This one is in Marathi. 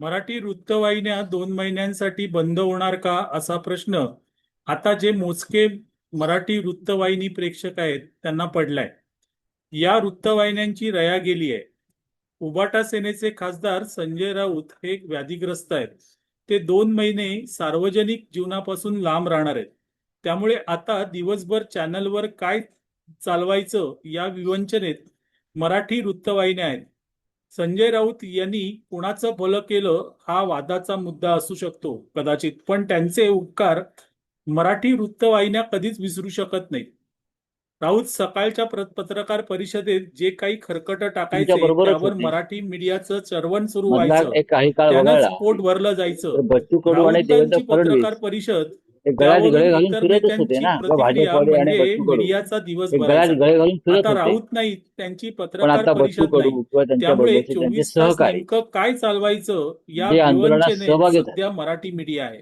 मराठी वृत्तवाहिन्या दोन महिन्यांसाठी बंद होणार का असा प्रश्न आता जे मोजके मराठी वृत्तवाहिनी प्रेक्षक आहेत त्यांना पडलाय. या वृत्तवाहिन्यांची रया गेली आहे. उबाटा सेनेचे खासदार संजय राऊत हे व्याधीग्रस्त आहेत. ते दोन महिने सार्वजनिक जीवनापासून लांब राहणार आहेत. त्यामुळे आता दिवसभर चॅनलवर काय चालवायचं या विवंचनेत मराठी वृत्तवाहिन्या आहेत. संजय राऊत यांनी कुणाचं भलं केलं हा वादाचा मुद्दा असू शकतो कदाचित. पण त्यांचे उपकार मराठी वृत्तवाहिन्या कधीच विसरू शकत नाहीत. राऊत सकाळच्या पत्रकार परिषदेत जे काही खरकट टाकायचे त्यावर. मराठी मीडियाचं चरवण सुरू व्हायचं. त्यानंच वगळला. पोट भरलं जायचं. पत्रकार परिषद गळ्यात गळे घालून फिरतच होते ना. भाजपवाले आणि म्हणजे मीडियाचा दिवस गळ्यात गळे घालून फिरत आता होते. राऊत नाही त्यांची पत्रकार परिषद किंवा त्यामुळे चोवीस तास सहकारी. नेमकं काय चालवायचं या आंदोलनात सहभाग. सध्या मराठी मीडिया आहे.